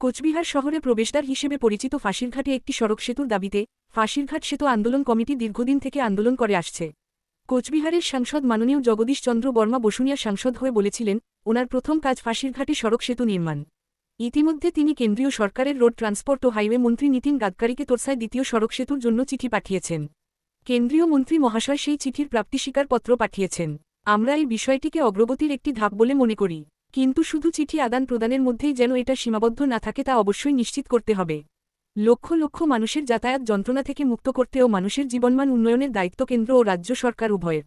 কোচবিহার শহরে প্রবেশদ্বার হিসেবে পরিচিত ফাঁসিরঘাটে একটি সড়ক সেতুর দাবিতে ফাঁসিরঘাট সেতু আন্দোলন কমিটি দীর্ঘদিন থেকে আন্দোলন করে আসছে। কোচবিহারের সাংসদ মাননীয় জগদীশ চন্দ্র বর্মা বসুনিয়া সাংসদ হয়ে বলেছিলেন, ওনার প্রথম কাজ ফাঁসিরঘাটে সড়ক সেতু নির্মাণ। ইতিমধ্যে তিনি কেন্দ্রীয় সরকারের রোড ট্রান্সপোর্ট ও হাইওয়ে মন্ত্রী নীতিন গাদকারিকে তোরসায় দ্বিতীয় সড়ক সেতুর জন্য চিঠি পাঠিয়েছেন। কেন্দ্রীয় মন্ত্রী মহাশয় সেই চিঠির প্রাপ্তি স্বীকারপত্র পাঠিয়েছেন। আমরা এই বিষয়টিকে অগ্রগতির একটি ধাপ বলে মনে করি। কিন্তু শুধু চিঠি আদান প্রদানের মধ্যেই যেন এটা সীমাবদ্ধ না থাকে তা অবশ্যই নিশ্চিত করতে হবে। লক্ষ লক্ষ মানুষের যাতায়াত যন্ত্রণা থেকে মুক্ত করতে ও মানুষের জীবনমান উন্নয়নের দায়িত্ব কেন্দ্র ও রাজ্য সরকার উভয়ের।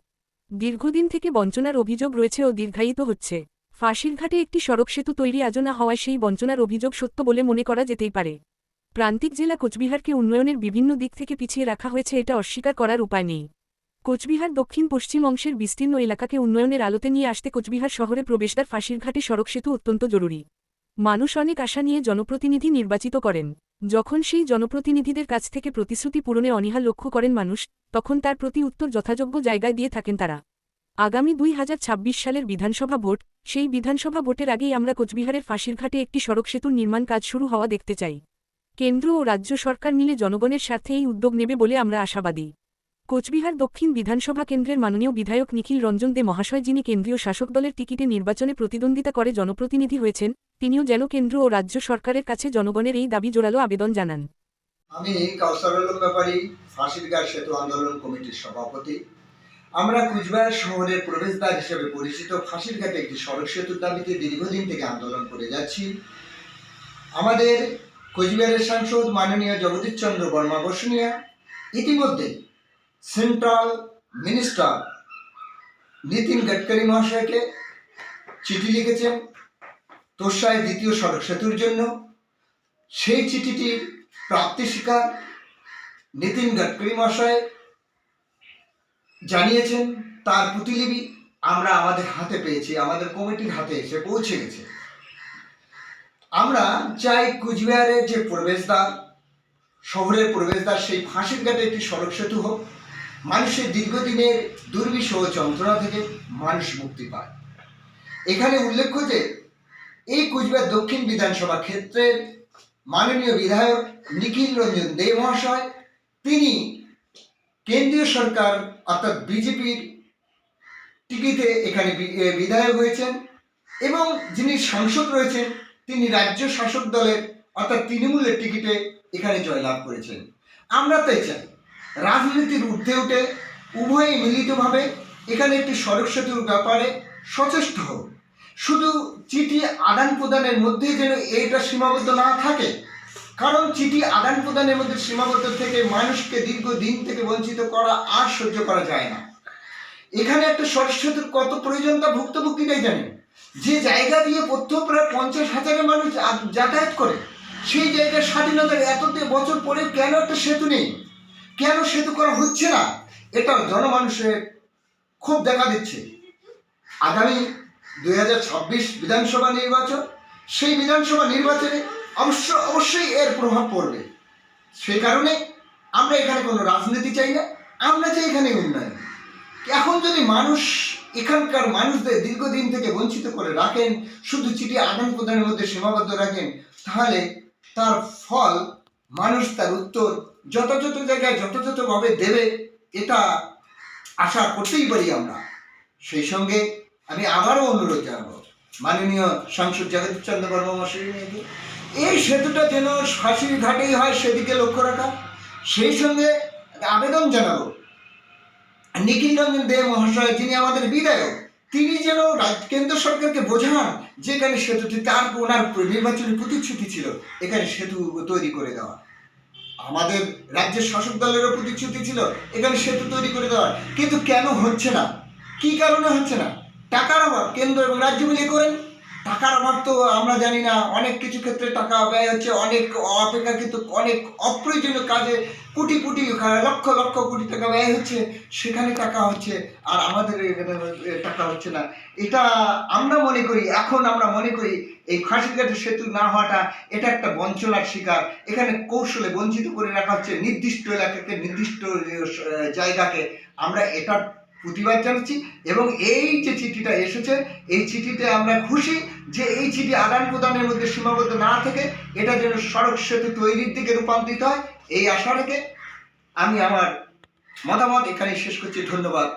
দীর্ঘদিন থেকে বঞ্চনার অভিযোগ রয়েছে ও দীর্ঘায়িত হচ্ছে। ফাঁসির ঘাটে একটি সড়ক সেতু তৈরি আজও না হওয়ায় সেই বঞ্চনার অভিযোগ সত্য বলে মনে করা যেতেই পারে। প্রান্তিক জেলা কোচবিহারকে উন্নয়নের বিভিন্ন দিক থেকে পিছিয়ে রাখা হয়েছে এটা অস্বীকার করার উপায় নেই। কোচবিহার দক্ষিণ পশ্চিম অংশের বিস্তীর্ণ এলাকাকে উন্নয়নের আলোতে নিয়ে আসতে কোচবিহার শহরে প্রবেশদ্বার ফাঁসিরঘাটে সড়ক সেতু অত্যন্ত জরুরি। মানুষ অনেক আশা নিয়ে জনপ্রতিনিধি নির্বাচিত করেন। যখন সেই জনপ্রতিনিধিদের কাছ থেকে প্রতিশ্রুতি পূরণে অনীহা লক্ষ্য করেন মানুষ, তখন তার প্রতি উত্তর যথাযোগ্য জায়গায় দিয়ে থাকেন তারা। আগামী দুই হাজার ছাব্বিশ সালের বিধানসভা ভোট, সেই বিধানসভা ভোটের আগেই আমরা কোচবিহারের ফাঁসিরঘাটে একটি সড়ক সেতুর নির্মাণ কাজ শুরু হওয়া দেখতে চাই। কেন্দ্র ও রাজ্য সরকার মিলে জনগণের স্বার্থে এই উদ্যোগ নেবে বলে আমরা আশাবাদী। কোচবিহার দক্ষিণ বিধানসভা কেন্দ্রের মাননীয় বিধায়ক নিখিল রঞ্জন দে মহাশয়, যিনি কেন্দ্রীয় শাসক দলের টিকিটে নির্বাচনে প্রতিদ্বন্দ্বিতা করে জনপ্রতিনিধি হয়েছেন, তিনিও যেন কেন্দ্র ও রাজ্য সরকারের কাছে জনগণের এই দাবি জোরালো আবেদন জানান। আমি কাউসার আলম ব্যাপারী ফাঁসিরঘাট সেতু আন্দোলন কমিটির সভাপতি। আমরা কুচবিহার শহরের প্রবেশদ্বার হিসেবে পরিচিত ফাঁসিরঘাটে একটি সড়ক সেতুর দাবিতে দীর্ঘদিন থেকে আন্দোলন করে যাচ্ছি। আমাদের কোচবিহারের সাংসদ মাননীয় জগদীশ চন্দ্র বর্মা বসুনিয়া ইতিমধ্যে সেন্ট্রাল মিনিস্টার নীতিন গডকরি মহাশয়কে চিঠি লিখেছেন তোষায় দ্বিতীয় সড়ক সেতুর জন্য। সেই চিঠিটির প্রাপ্তি স্বীকার নীতিন গডকরি মহাশয় জানিয়েছেন, তার প্রতিলিপি আমরা আমাদের হাতে পেয়েছি, আমাদের কমিটির হাতে এসে পৌঁছে গেছে। আমরা চাই কুচবিহারের যে প্রবেশদ্বার, শহরের প্রবেশদ্বার, সেই ফাঁসির ঘাটে একটি সড়ক সেতু হোক মানুষের দীর্ঘদিনের দুর্বিষহ যন্ত্রণা থেকে মানুষ মুক্তি পায়। এখানে উল্লেখ্য যে, এই কুচবিহার দক্ষিণ বিধানসভা ক্ষেত্রের মাননীয় বিধায়ক নিখিল রঞ্জন দে মহাশয়, তিনি কেন্দ্রীয় সরকার অর্থাৎ বিজেপির টিকিটে এখানে বিধায়ক হয়েছেন এবং যিনি সাংসদ রয়েছেন, তিনি রাজ্য শাসক দলের অর্থাৎ তৃণমূলের টিকিটে এখানে জয়লাভ করেছেন। আমরা তাই চাই রাজনীতির ঊর্ধ্বে উঠে উভয়ে মিলিতভাবে এখানে একটি সড়ক সেতুর ব্যাপারে সচেষ্ট হোক শুধু চিঠি আদান প্রদানের মধ্যে যেন এইটা সীমাবদ্ধ না থাকে, কারণ চিঠি আদান প্রদানের মধ্যে সীমাবদ্ধ থেকে মানুষকে দীর্ঘদিন থেকে বঞ্চিত করা আর সহ্য করা যায় না। এখানে একটা সড়ক সেতুর কত প্রয়োজন তা ভুক্তভোগীরাই জানেন। যে জায়গা দিয়ে প্রত্যহ প্রায় পঞ্চাশ হাজারের মানুষ যাতায়াত করে, সেই জায়গায় স্বাধীনতার এত বছর পরে কেন একটা সেতু নেই? কেন সেতু করা হচ্ছে না? এটা জনমানুষের খুব দেখা দিচ্ছে। আগামী দুই বিধানসভা নির্বাচন, সেই বিধানসভা নির্বাচনে অবশ্য অবশ্যই এর প্রভাব পড়বে। সেই কারণে আমরা এখানে কোনো রাজনীতি চাই না, আমরা চাই এখানে উন্নয়ন। এখন যদি মানুষ, এখানকার মানুষদের দীর্ঘদিন থেকে বঞ্চিত করে রাখেন, শুধু চিঠি আদান প্রদানের মধ্যে সীমাবদ্ধ রাখেন, তাহলে তার ফল, মানুষ তার উত্তর যথাযথ জায়গায় যথাযথভাবে দেবে, এটা আশা করতেই পারি আমরা। সেই সঙ্গে আমি আবারও অনুরোধ জানাব, মাননীয় সাংসদ জগদীশ চন্দ্র বর্মা মশাইকে এই সেতুটা যেন ফাঁসির ঘাটেই হয় সেদিকে লক্ষ্য রাখা। সেই সঙ্গে আবেদন জানাব, নিখিল রঞ্জন দে মহাশয়, যিনি আমাদের বিধায়ক, তিনি যেন কেন্দ্র সরকারকে বোঝান যে এখানে সেতুটি তার ওনার নির্বাচনী প্রতিশ্রুতি ছিল, এখানে সেতু তৈরি করে দেওয়া। আমাদের রাজ্যের শাসক দলেরও প্রতিশ্রুতি ছিল, এখানে সেতু তৈরি করে দেওয়ার। কিন্তু কেন হচ্ছে না? কি কারণে হচ্ছে না? টাকার অভাব, কেন্দ্র এবং রাজ্য মিলিয়ে করেন টাকার অভাব তো আমরা জানি না। অনেক কিছু ক্ষেত্রে টাকা ব্যয় হচ্ছে, অনেক অপেক্ষা কিন্তু অনেক অপ্রয়োজনীয় কাজে কোটি কোটি, লক্ষ লক্ষ কোটি টাকা ব্যয় হচ্ছে, সেখানে টাকা হচ্ছে, আর আমাদের এখানে টাকা হচ্ছে না। এটা আমরা মনে করি, এখন আমরা মনে করি, এই ফাঁসিঘাটের সেতু না হওয়াটা, এটা একটা বঞ্চনার শিকার। এখানে কৌশলে বঞ্চিত করে রাখা হচ্ছে নির্দিষ্ট এলাকাকে, নির্দিষ্ট জায়গাকে। আমরা এটার প্রতিবাদ জানাচ্ছি এবং এই যে চিঠিটা এসেছে, এই চিঠিতে আমরা খুশি যে এই চিঠি আদান প্রদানের মধ্যে সীমাবদ্ধ না থেকে এটা যেন সড়ক সেতু তৈরির দিকে রূপান্তরিত হয়, এই আশা রেখে আমি আমার মতামত এখানে শেষ করছি। ধন্যবাদ।